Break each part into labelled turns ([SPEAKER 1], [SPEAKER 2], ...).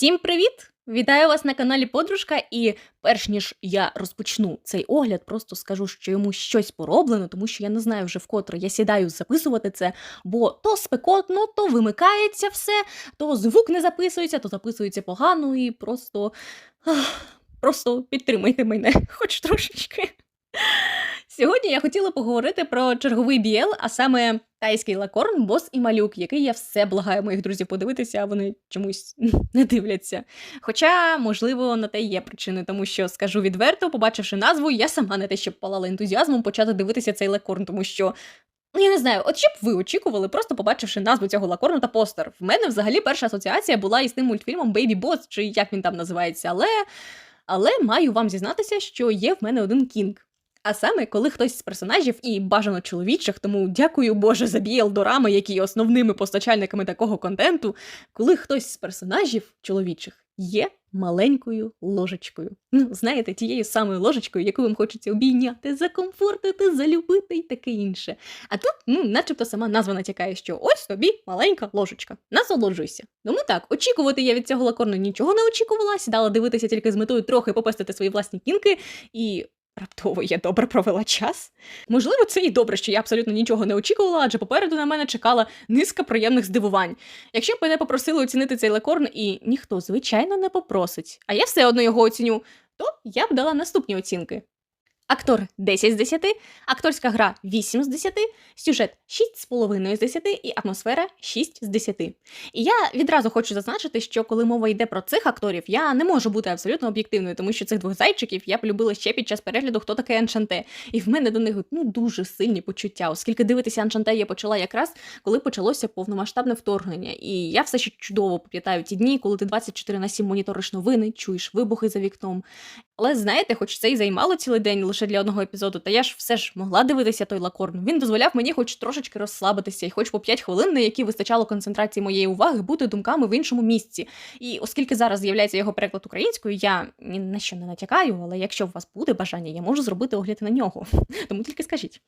[SPEAKER 1] Всім привіт! Вітаю вас на каналі Подружка. І перш ніж я розпочну цей огляд, просто скажу, що йому щось пороблено, тому що я не знаю вже вкотре я сідаю записувати це, бо то спекотно, то вимикається все, то звук не записується, то записується погано, і просто. Просто підтримайте мене, хоч трошечки. Сьогодні я хотіла поговорити про черговий бієл, а саме тайський лакорн, бос і малюк, який я все благаю моїх друзів подивитися, а вони чомусь не дивляться. Хоча, можливо, на те є причини, тому що скажу відверто, побачивши назву, я сама не те, щоб палала ентузіазмом почати дивитися цей лакорн, тому що. Ну, я не знаю, от що б ви очікували, просто побачивши назву цього лакорну та постер. В мене взагалі перша асоціація була із тим мультфільмом Baby Boss, чи як він там називається, але. Але маю вам зізнатися, що є в мене один кінг. А саме, коли хтось з персонажів і бажано чоловічих, тому дякую Боже за BL які є основними постачальниками такого контенту, коли хтось з персонажів чоловічих є маленькою ложечкою. Ну, знаєте, тією самою ложечкою, яку вам хочеться обійняти, закомфортити, залюбити і таке інше. А тут, ну, начебто сама назва натякає, що ось тобі маленька ложечка. Насолоджуйся. Тому так, очікувати я від цього лакорну нічого не очікувала, сідала дивитися тільки з метою трохи попестити свої власні кінки і. Раптово я добре провела час. Можливо, це і добре, що я абсолютно нічого не очікувала, адже попереду на мене чекала низка приємних здивувань. Якщо б мене попросили оцінити цей лекорн, і ніхто, звичайно, не попросить, а я все одно його оціню, то я б дала наступні оцінки. Актор 10 з 10, акторська гра 8 з 10, сюжет 6,5 з 10 і атмосфера 6 з 10. І я відразу хочу зазначити, що коли мова йде про цих акторів, я не можу бути абсолютно об'єктивною, тому що цих двох зайчиків я полюбила ще під час перегляду, хто таке Аншанте. І в мене до них ну дуже сильні почуття, оскільки дивитися Аншанте я почала якраз коли почалося повномасштабне вторгнення. І я все ще чудово пам'ятаю ті дні, коли ти 24 на 7 моніториш новини, чуєш вибухи за вікном. Але знаєте, хоч це і займало цілий день лише для одного епізоду, та я ж все ж могла дивитися той лакорн. Він дозволяв мені хоч трошечки розслабитися, і хоч по 5 хвилин, на які вистачало концентрації моєї уваги, бути думками в іншому місці. І оскільки зараз з'являється його переклад українською, я ні на що не натякаю, але якщо у вас буде бажання, я можу зробити огляд на нього. Тому тільки скажіть.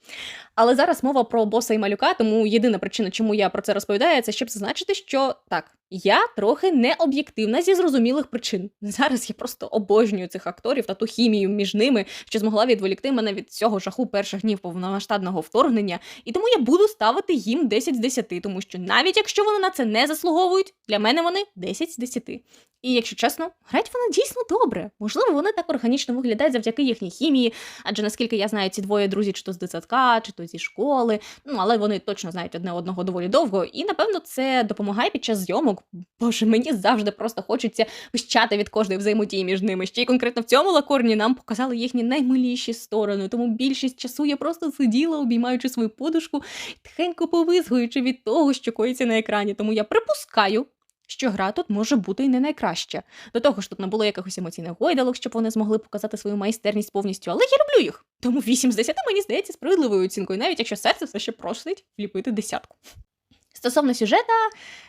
[SPEAKER 1] Але зараз мова про боса і малюка, тому єдина причина, чому я про це розповідаю, це щоб зазначити, що так. Я трохи не об'єктивна зі зрозумілих причин. Зараз я просто обожнюю цих акторів та ту хімію між ними, що змогла відволікти мене від цього жаху перших днів повномасштабного вторгнення. І тому я буду ставити їм 10 з 10, тому що навіть якщо вони на це не заслуговують, для мене вони 10 з 10. І якщо чесно, грають вони дійсно добре. Можливо, вони так органічно виглядають завдяки їхній хімії, адже наскільки я знаю, ці двоє друзі, чи то з дитсадка, чи то зі школи. Ну але вони точно знають одне одного доволі довго. І напевно це допомагає під час зйомок. Боже, мені завжди просто хочеться пищати від кожної взаємодії між ними. Ще й конкретно в цьому лакорні нам показали їхні наймиліші сторони. Тому більшість часу я просто сиділа, обіймаючи свою подушку, тихенько повизгуючи від того, що коїться на екрані. Тому я припускаю що гра тут може бути і не найкраща. До того ж, тут не було якихось емоційних гойдалок, щоб вони змогли показати свою майстерність повністю, але я люблю їх. Тому 8 з 10 мені здається справедливою оцінкою, навіть якщо серце все ще просить вліпити десятку. Стосовно сюжета,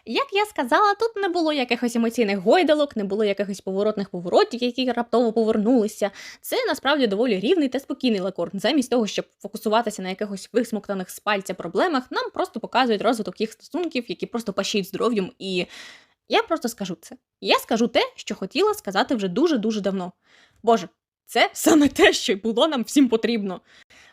[SPEAKER 1] як я сказала, тут не було якихось емоційних гойдалок, не було якихось поворотних поворотів, які раптово повернулися. Це насправді доволі рівний та спокійний лакорн. Замість того, щоб фокусуватися на якихось висмоктаних з пальця проблемах, нам просто показують розвиток їх стосунків, які просто пащають здоров'ям і я просто скажу це. Я скажу те, що хотіла сказати вже дуже-дуже давно. Боже, це саме те, що й було нам всім потрібно.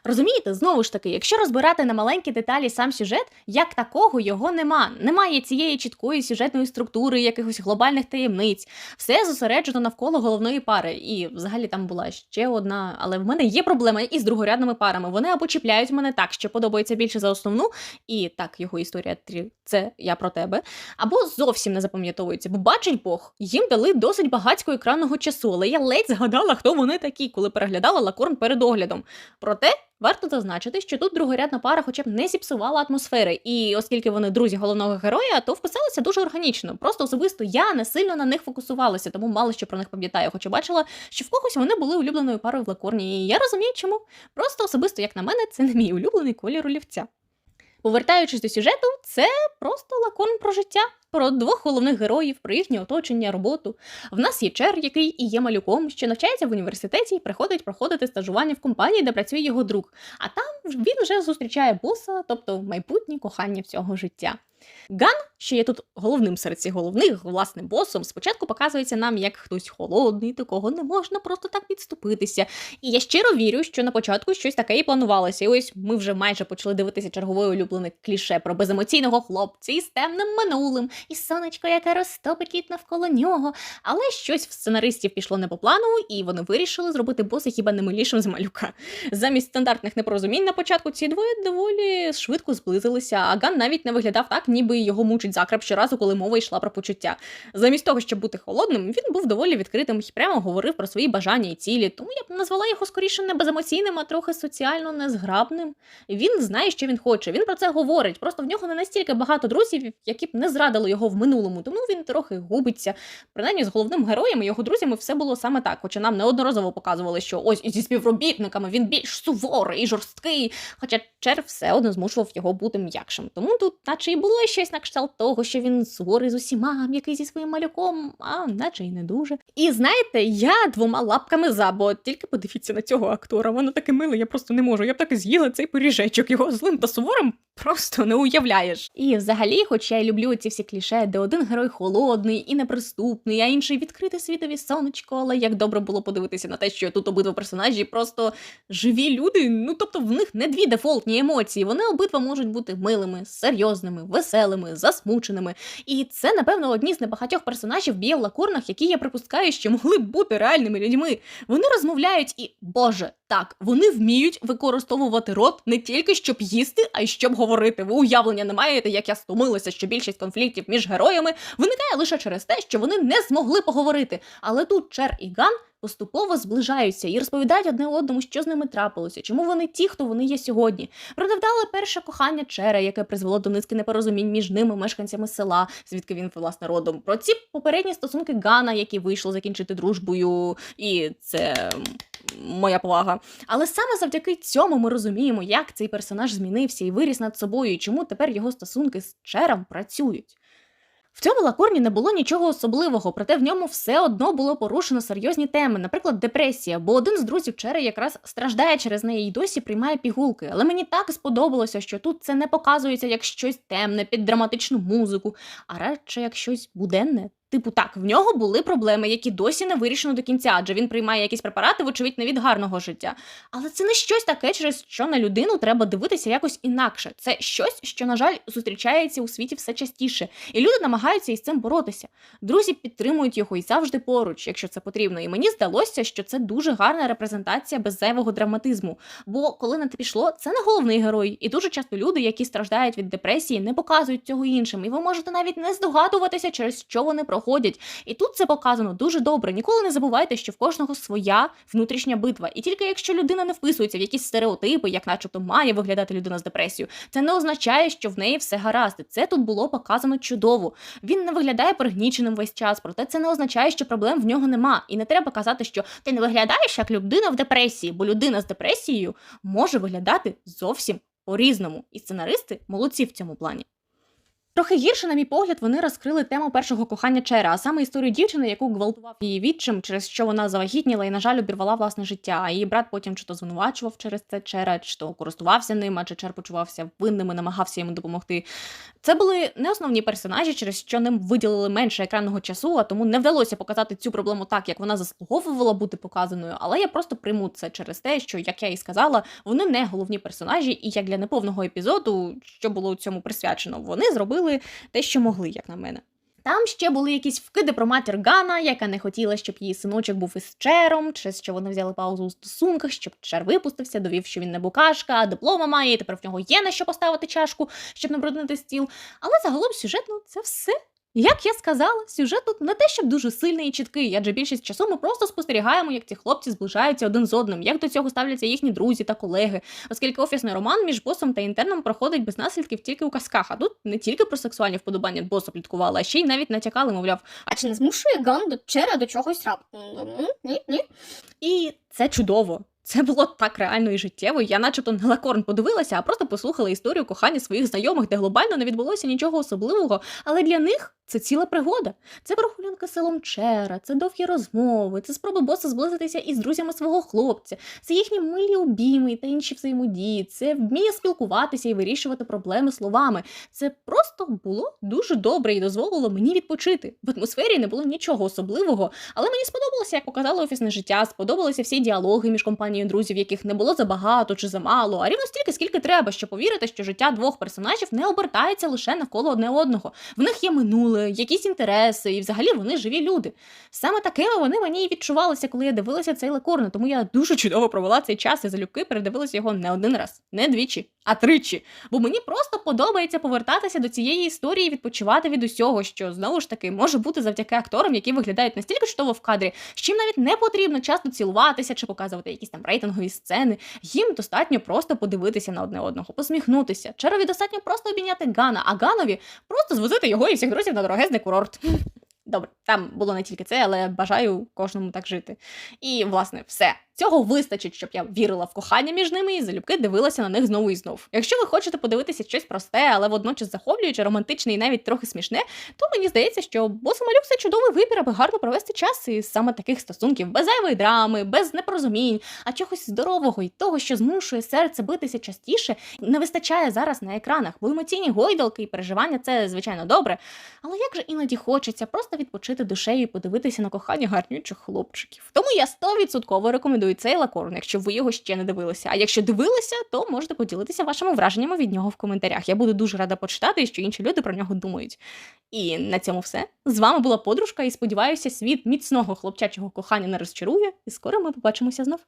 [SPEAKER 1] Розумієте, знову ж таки, якщо розбирати на маленькі деталі сам сюжет, як такого його нема. Немає цієї чіткої сюжетної структури, якихось глобальних таємниць. Все зосереджено навколо головної пари. І взагалі там була ще одна, але в мене є проблема із другорядними парами. Вони або чіпляють мене так, що подобається більше за основну, і так його історія це я про тебе, або зовсім не запам'ятовується, бо бачить Бог, їм дали досить багатько екранного часу, але я ледь згадала, хто вони такі, коли переглядала лакорн перед оглядом. Проте. Варто зазначити, що тут другорядна пара, хоча б не зіпсувала атмосфери, і оскільки вони друзі головного героя, то вписалися дуже органічно. Просто особисто я не сильно на них фокусувалася, тому мало що про них пам'ятаю, хоча бачила, що в когось вони були улюбленою парою в лакорні. І я розумію, чому. Просто особисто, як на мене, це не мій улюблений колір олівця. Повертаючись до сюжету, це просто лакон про життя, про двох головних героїв, про їхнє оточення, роботу. В нас є Чер, який і є малюком, що навчається в університеті і приходить проходити стажування в компанії, де працює його друг. А там він вже зустрічає боса, тобто майбутнє кохання всього життя. Ган, що є тут головним серед цих головних, власне, босом, спочатку показується нам як хтось холодний, до кого не можна просто так підступитися. І я щиро вірю, що на початку щось таке і планувалося. І ось ми вже майже почали дивитися чергове улюблене кліше про беземоційного хлопця із темним минулим, і сонечко, яке розтопить лід навколо нього. Але щось в сценаристів пішло не по плану, і вони вирішили зробити боса хіба не милішим з малюка. Замість стандартних непорозумінь на початку ці двоє доволі швидко зблизилися, а Ган навіть не виглядав так, ніби його мучить закрап щоразу, коли мова йшла про почуття. Замість того, щоб бути холодним, він був доволі відкритим і прямо говорив про свої бажання і цілі. Тому я б назвала його скоріше не беземоційним, а трохи соціально незграбним. Він знає, що він хоче. Він про це говорить. Просто в нього не настільки багато друзів, які б не зрадили його в минулому, тому він трохи губиться. Принаймні з головним героєм і його друзями все було саме так. Хоча нам неодноразово показували, що ось зі співробітниками він більш суворий і жорсткий. Хоча Чер все одно змушував його бути м'якшим. Тому тут, наче і було щось на кшталт того, що він суворий з усіма, м'який зі своїм малюком, а наче й не дуже. І знаєте, я двома лапками за, бо тільки подивіться на цього актора. Воно таке миле, я просто не можу. Я б так і з'їла цей пиріжечок. Його злим та суворим просто не уявляєш. І взагалі, хоч я й люблю ці всі кліше, де один герой холодний і неприступний, а інший відкрите світові сонечко, але як добре було подивитися на те, що тут обидва персонажі просто живі люди. Ну тобто в них не дві дефолтні емоції. Вони обидва можуть бути милими, серйозними, веселими, засмученими. І це, напевно, одні з небагатьох персонажів Бієл Лакурнах, які я припускаю, що могли б бути реальними людьми. Вони розмовляють і, Боже, так, вони вміють використовувати рот не тільки щоб їсти, а й щоб говорити. Ви уявлення не маєте, як я стомилася, що більшість конфліктів між героями виникає лише через те, що вони не змогли поговорити. Але тут Чер і Ган поступово зближаються і розповідають одне одному, що з ними трапилося, чому вони ті, хто вони є сьогодні. Продавдали перше кохання Чера, яке призвело до низки непорозумінь між ними, мешканцями села, звідки він власне родом. Про ці попередні стосунки Гана, які вийшло закінчити дружбою, і це. Моя повага. Але саме завдяки цьому ми розуміємо, як цей персонаж змінився і виріс над собою, і чому тепер його стосунки з Чером працюють. Цьому лакорні не було нічого особливого, проте в ньому все одно було порушено серйозні теми, наприклад, депресія, бо один з друзів Чери якраз страждає через неї і досі приймає пігулки. Але мені так сподобалося, що тут це не показується як щось темне під драматичну музику, а радше як щось буденне. Типу, так, в нього були проблеми, які досі не вирішено до кінця, адже він приймає якісь препарати, вочевидь, не від гарного життя. Але це не щось таке, через що на людину треба дивитися якось інакше. Це щось, що, на жаль, зустрічається у світі все частіше, і люди намагаються із цим боротися. Друзі підтримують його і завжди поруч, якщо це потрібно. І мені здалося, що це дуже гарна репрезентація без зайвого драматизму. Бо коли на те пішло, це не головний герой, і дуже часто люди, які страждають від депресії, не показують цього іншим. І ви можете навіть не здогадуватися, через що вони проходять. І тут це показано дуже добре. Ніколи не забувайте, що в кожного своя внутрішня битва. І тільки якщо людина не вписується в якісь стереотипи, як начебто має виглядати людина з депресією, це не означає, що в неї все гаразд. Це тут було показано чудово. Він не виглядає пригніченим весь час, проте це не означає, що проблем в нього нема. І не треба казати, що ти не виглядаєш як людина в депресії, бо людина з депресією може виглядати зовсім по-різному. І сценаристи молодці в цьому плані. Трохи гірше, на мій погляд, вони розкрили тему першого кохання Чера, а саме історію дівчини, яку гвалтував її відчим, через що вона завагітніла і, на жаль, обірвала власне життя. А її брат потім чи то звинувачував через це Чера, чи то користувався ним, а чи Чер почувався винним і намагався йому допомогти. Це були не основні персонажі, через що ним виділили менше екранного часу, а тому не вдалося показати цю проблему так, як вона заслуговувала бути показаною. Але я просто прийму це через те, що, як я і сказала, вони не головні персонажі, і як для неповного епізоду, що було у цьому присвячено, вони зробили те, що могли, як на мене. Там ще були якісь вкиди про матір Гана, яка не хотіла, щоб її синочок був із Чером, через що вони взяли паузу у стосунках, щоб Чер випустився, довів, що він не букашка, а диплома має, і тепер в нього є на що поставити чашку, щоб не бруднити стіл. Але загалом сюжетно це все. Як я сказала, сюжет тут не те, щоб дуже сильний і чіткий, адже більшість часу ми просто спостерігаємо, як ці хлопці зближаються один з одним, як до цього ставляться їхні друзі та колеги, оскільки офісний роман між босом та інтерном проходить без наслідків тільки у казках. А тут не тільки про сексуальні вподобання боса пліткували, а ще й навіть натякали, мовляв,
[SPEAKER 2] А чи не змушує Ган до Чера до чогось раптом? Ну, Ні, ні.
[SPEAKER 1] І це чудово. Це було так реально і життєво. Я, начебто, не лакорн подивилася, а просто послухала історію кохання своїх знайомих, де глобально не відбулося нічого особливого. Але для них це ціла пригода. Це прогулянка селом Чера, це довгі розмови, це спроби боса зблизитися із друзями свого хлопця, це їхні милі обійми та інші взаємодії, це вміння спілкуватися і вирішувати проблеми словами. Це просто було дуже добре і дозволило мені відпочити. В атмосфері не було нічого особливого, але мені сподобалося, як показало офісне життя. Сподобалися всі діалоги між компанією друзів, яких не було забагато чи замало, а рівно стільки, скільки треба, щоб повірити, що життя двох персонажів не обертається лише навколо одне одного. В них є минуле, якісь інтереси, і взагалі вони живі люди. Саме такими вони мені і відчувалися, коли я дивилася цей лекорн, тому я дуже чудово провела цей час і залюбки передивилася його не один раз, не двічі, а тричі. Бо мені просто подобається повертатися до цієї історії відпочивати від усього, що знову ж таки може бути завдяки акторам, які виглядають настільки чудово в кадрі, з чим навіть не потрібно часто цілуватися чи показувати якісь там рейтингові сцени. Їм достатньо просто подивитися на одне одного, посміхнутися. Черові достатньо просто обійняти Гана, а Ганові просто звозити його і всіх друзів на дорогезний курорт. Добре, там було не тільки це, але бажаю кожному так жити. І, власне, все. Цього вистачить, щоб я вірила в кохання між ними і залюбки дивилася на них знову і знову. Якщо ви хочете подивитися щось просте, але водночас захоплююче, романтичне і навіть трохи смішне, то мені здається, що босомалюк це чудовий вибір, аби гарно провести час із саме таких стосунків, без зайвої драми, без непорозумінь, а чогось здорового і того, що змушує серце битися частіше, не вистачає зараз на екранах. Бо емоційні гойдалки і переживання це звичайно добре. Але як же іноді хочеться просто відпочити душею і подивитися на кохання гарнючих хлопчиків. Тому я 100% рекомендую цей лакорн, якщо ви його ще не дивилися. А якщо дивилися, то можете поділитися вашими враженнями від нього в коментарях. Я буду дуже рада почитати, що інші люди про нього думають. І на цьому все. З вами була подружка, і сподіваюся, світ міцного хлопчачого кохання не розчарує. І скоро ми побачимося знов.